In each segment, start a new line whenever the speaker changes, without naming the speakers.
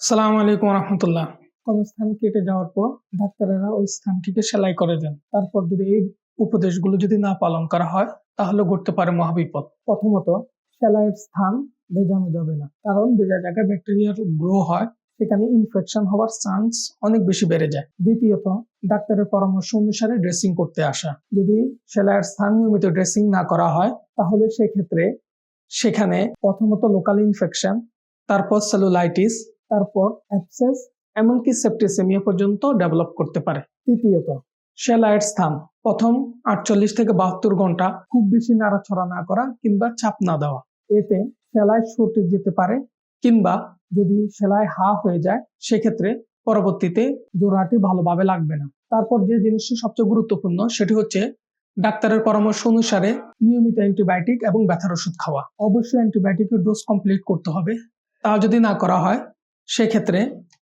সালাম আলাইকুম রহমতুল্লাহ। কোন স্থান কেটে যাওয়ার পর ডাক্তারেরা ওই স্থানটিকে সেলাই করে দেন। তারপর যদি এই উপদেশগুলো যদি না পালন করা হয়, তাহলে ঘটতে পারে মহাবিপদ। প্রথমত, সেলাইয়ের স্থান ভেজানো যাবে না। কারণ ভেজা জায়গায় ব্যাকটেরিয়ার গ্রো হয়, সেখানে ইনফেকশন হওয়ার চান্স অনেক বেশি বেড়ে যায়। দ্বিতীয়ত, ডাক্তারের পরামর্শ অনুসারে ড্রেসিং করতে আসা। যদি সেলাইয়ের স্থান নিয়মিত ড্রেসিং না করা হয়, তাহলে সেক্ষেত্রে সেখানে প্রথমত লোকাল ইনফেকশন তারপর সেলুলাইটিস তারপর অ্যাপসেস এমনকি সেপ্টিসেমিয়া পর্যন্ত ডেভেলপ করতে পারে। তৃতীয়ত সেলাইয়ের স্থান প্রথম আটচল্লিশ থেকে বাহাত্তর ঘণ্টা খুব বেশি নাড়াছড়া না করা কিংবা চাপ না দেওয়া। এতে সেলাই সটে যেতে পারে কিংবা যদি সেলাই হা হয়ে যায়, সেক্ষেত্রে পরবর্তীতে জোড়াটি ভালোভাবে লাগবে না। তারপর যে জিনিসটি সবচেয়ে গুরুত্বপূর্ণ, সেটি হচ্ছে ডাক্তারের পরামর্শ অনুসারে নিয়মিত অ্যান্টিবায়োটিক এবং ব্যথার ওষুধ খাওয়া। অবশ্যই অ্যান্টিবায়োটিকের ডোজ কমপ্লিট করতে হবে। তা যদি না করা হয় সেক্ষেত্রে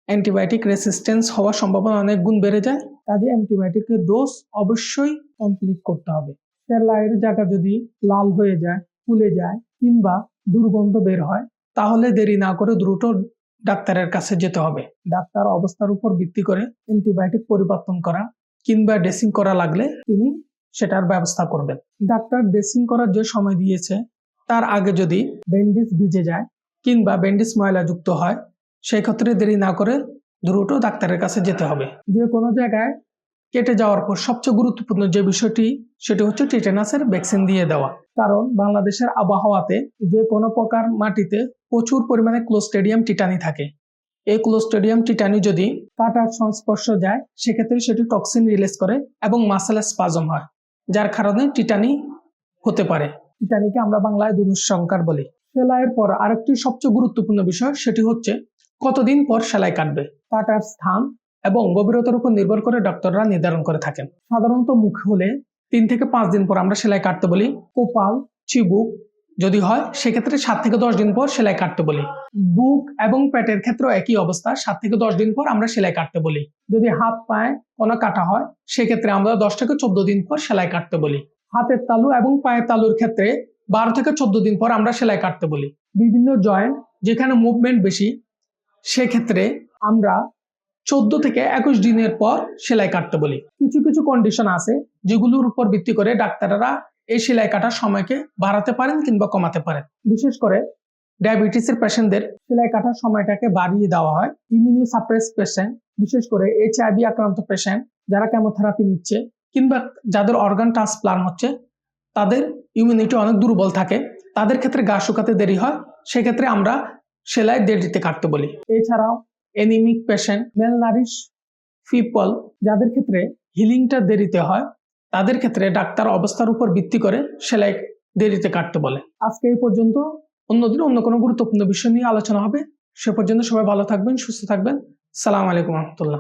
অ্যান্টিবায়োটিক রেসিস্টেন্স হওয়ার সম্ভাবনা অনেক গুণ বেড়ে যায়। কাজে অ্যান্টিবায়োটিকের ডোজ অবশ্যই কমপ্লিট করতে হবে। সেলাইয়ের জায়গা যদি লাল হয়ে যায়, ফুলে যায় কিংবা দুর্গন্ধ বের হয়, তাহলে দেরি না করে দ্রুত ডাক্তারের কাছে যেতে হবে। ডাক্তার অবস্থার উপর ভিত্তি করে অ্যান্টিবায়োটিক পরিবর্তন করা কিংবা ড্রেসিং করা লাগলে তিনি সেটার ব্যবস্থা করবেন। ডাক্তার ড্রেসিং করার যে সময় দিয়েছে, তার আগে যদি ব্যান্ডেজ ভিজে যায় কিংবা ব্যান্ডেজ ময়লাযুক্ত হয় সেই ক্ষেত্রে দেরি না করে দ্রুত ডাক্তারের কাছে যেতে হবে। যে কোনো জায়গায় কেটে যাওয়ার পর সবচেয়ে গুরুত্বপূর্ণ যে বিষয়টি, সেটি হচ্ছে টিটেনাসের ভ্যাকসিন দিয়ে দেওয়া। কারণ বাংলাদেশের আবহাওয়াতে যে কোনো প্রকার মাটিতে প্রচুর পরিমাণে ক্লোস্টেডিয়াম টিটানি থাকে। এই ক্লোস্টেডিয়াম টিটানি যদি কাটার সংস্পর্শ যায়, সেক্ষেত্রে সেটি টক্সিন রিলিজ করে এবং মাসেল স্পাজম হয়, যার কারণে টিটানি হতে পারে। টিটানিকে আমরা বাংলায় দুনুসংকার বলি। সেলাইয়ের পর আরেকটি সবচেয়ে গুরুত্বপূর্ণ বিষয়, সেটি হচ্ছে কতদিন পর সেলাই কাটবে? কাটার স্থান এবং গভীরতার উপর নির্ভর করে ডক্টররা নির্ধারণ করে থাকেন। সাধারণত মুখ হলে তিন থেকে পাঁচ দিন পর আমরা সেলাই কাটতে বলি। কোপাল, চিবুক যদি হয়, সেক্ষেত্রে সাত থেকে দশ দিন পর সেলাই কাটতে বলি। বুক এবং পেটের ক্ষেত্রেও একই অবস্থা, সাত থেকে দশ দিন পর আমরা সেলাই কাটতে বলি। যদি হাত পায়ে কোনো কাটা হয়, সেক্ষেত্রে আমরা দশ থেকে চোদ্দ দিন পর সেলাই কাটতে বলি। হাতের তালু এবং পায়ের তালুর ক্ষেত্রে বারো থেকে চোদ্দ দিন পর আমরা সেলাই কাটতে বলি। বিভিন্ন জয়েন্ট যেখানে মুভমেন্ট বেশি সেক্ষেত্রে আমরা চোদ্দ থেকে একুশ দিনের পর সেলাই কাটতে বলি। কিছু কিছু কন্ডিশন আছে যেগুলোর উপর ভিত্তি করে ডাক্তাররা এই সেলাই কাটার সময়কে বাড়াতে পারেন কিংবা কমাতে পারেন। বিশেষ করে ডায়াবেটিসের পেশেন্টদের সেলাই কাটার সময়টাকে বাড়িয়ে দেওয়া হয়। ইমিউনি সাপ্রেস পেশেন্ট বিশেষ করে এইচআইভি আক্রান্ত পেশেন্ট যারা কেমোথেরাপি নিচ্ছে কিংবা যাদের অর্গান ট্রান্সপ্লান্ট হচ্ছে, তাদের ইমিউনিটি অনেক দুর্বল থাকে। তাদের ক্ষেত্রে গা শুকাতে দেরি হয়। সেক্ষেত্রে আমরা সেলাই দেরিতে কাটতে বলি। এছাড়াও anaemic patient malnourish people যাদের ক্ষেত্রে হিলিংটা দেরিতে হয়, তাদের ক্ষেত্রে ডাক্তার অবস্থার উপর ভিত্তি করে সেলাই দেরিতে কাটতে বলে। আজকে এই পর্যন্ত অন্যদিন অন্য কোনো গুরুত্বপূর্ণ বিষয় নিয়ে আলোচনা হবে, সে পর্যন্ত সবাই ভালো থাকবেন, সুস্থ থাকবেন। সালাম আলাইকুম রহমতুল্লাহ।